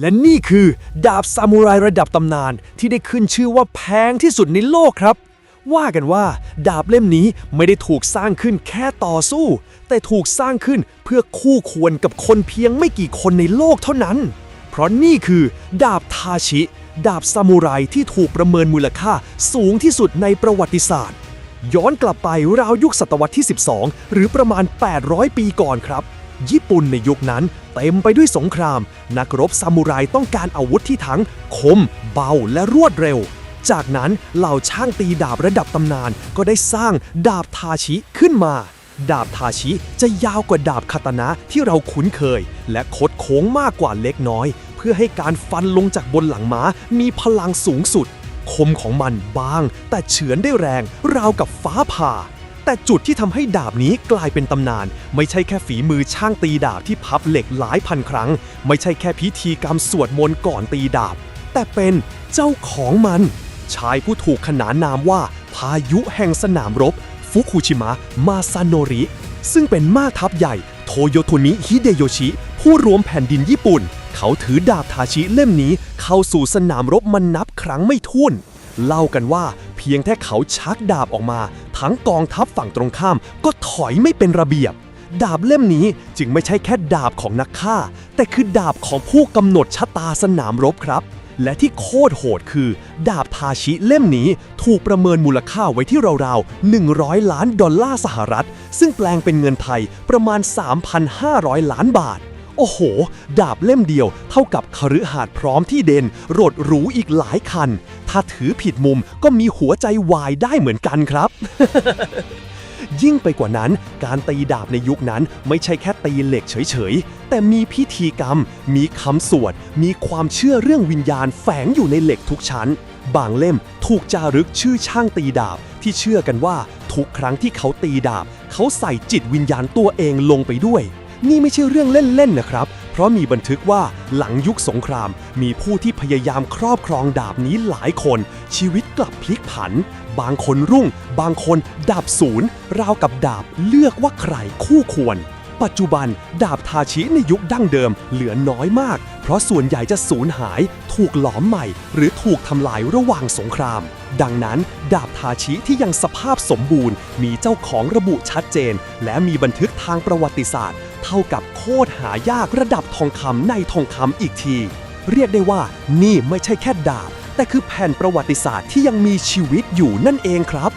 และนี่คือดาบซามูไรระดับตำนานที่ได้ขึ้นชื่อว่าแพงที่สุดในโลกครับ ว่ากันว่า ดาบเล่มนี้ไม่ได้ถูกสร้างขึ้นแค่ต่อสู้ แต่ถูกสร้างขึ้นเพื่อคู่ควรกับคนเพียงไม่กี่คนในโลกเท่านั้น เพราะนี่คือดาบทาชิ ดาบซามูไรที่ถูกประเมินมูลค่าสูงที่สุดในประวัติศาสตร์ ย้อนกลับไปราวยุคศตวรรษที่ 12 หรือประมาณ 800 ปีก่อนครับ ญี่ปุ่นในยุคนั้นเต็มไปด้วยสงคราม นักรบซามูไรต้องการอาวุธที่ทั้งคม เบาและรวดเร็ว จากนั้นเหล่าช่างตีดาบระดับตำนานก็ได้สร้างดาบทาชิขึ้นมา ดาบทาชิจะยาวกว่าดาบคาตานะที่เราคุ้นเคย และคดโค้งมากกว่าเล็กน้อย เพื่อให้การฟันลงจากบนหลังม้ามีพลังสูงสุด คมของมันบาง แต่เฉือนได้แรงราวกับฟ้าผ่า แต่จุดที่ทำให้ดาบนี้กลายเป็นตำนาน ไม่ใช่แค่ฝีมือช่างตีดาบที่พับเหล็กหลายพันครั้ง ไม่ใช่แค่พิธีกรรมสวดมนต์ก่อนตีดาบ แต่เป็นเจ้าของมัน ชายผู้ถูกขนานนามว่า พายุแห่งสนามรบ ฟุคุชิมะ มาซาโนริ ซึ่งเป็นมาทัพใหญ่ โทโยโทนิฮิเดโยชิ ผู้รวมแผ่นดินญี่ปุ่น เขาถือดาบทาชิเล่มนี้เข้าสู่สนามรบมันนับครั้งไม่ถ้วนเล่ากันว่าเพียงแค่เขาชักดาบออกมา ทั้งกองทัพฝั่งตรงข้ามก็ถอยไม่เป็นระเบียบ ดาบเล่มนี้จึงไม่ใช่แค่ดาบของนักฆ่า แต่คือดาบของผู้กำหนดชะตาสนามรบครับ และที่โคตรโหดคือ ดาบทาชิเล่มนี้ถูกประเมินมูลค่าไว้ที่ราวๆ 100 ล้านดอลลาร์สหรัฐ ซึ่งแปลงเป็นเงินไทยประมาณ 3,500 ล้านบาท โอ้โห ดาบเล่มเดียวเท่ากับคฤหาสน์พร้อมที่เด่นรถหรูอีกหลายคัน ถ้าถือผิดมุมก็มีหัวใจวายได้เหมือนกันครับ ยิ่งไปกว่านั้น การตีดาบในยุคนั้นไม่ใช่แค่ตีเหล็กเฉยๆ แต่มีพิธีกรรม มีคำสวด มีความเชื่อเรื่องวิญญาณแฝงอยู่ในเหล็กทุกชั้น บางเล่มถูกจารึกชื่อช่างตีดาบที่เชื่อกันว่าทุกครั้งที่เขาตีดาบ เขาใส่จิตวิญญาณตัวเองลงไปด้วย นี่ไม่ใช่เรื่องเล่นๆนะครับ เพราะมีบันทึกว่าหลังยุคสงคราม มีผู้ที่พยายามครอบครองดาบนี้หลายคน ชีวิตกลับพลิกผัน บางคนรุ่ง บางคนดาบศูนย์ ราวกับดาบเลือกว่าใครคู่ควร ปัจจุบันดาบทาชิในยุคดั้งเดิมเหลือน้อยมาก เพราะส่วนใหญ่จะสูญหาย ถูกหลอมใหม่ หรือถูกทำลายระหว่างสงครามดังนั้น ดาบทาชิที่ยังสภาพสมบูรณ์ มีเจ้าของระบุชัดเจน และมีบันทึกทางประวัติศาสตร์ เท่ากับโคตรหายากระดับทองคำในทองคำอีกที เรียกได้ว่านี่ไม่ใช่แค่ดาบ แต่คือแผ่นประวัติศาสตร์ที่ยังมีชีวิตอยู่นั่นเองครับ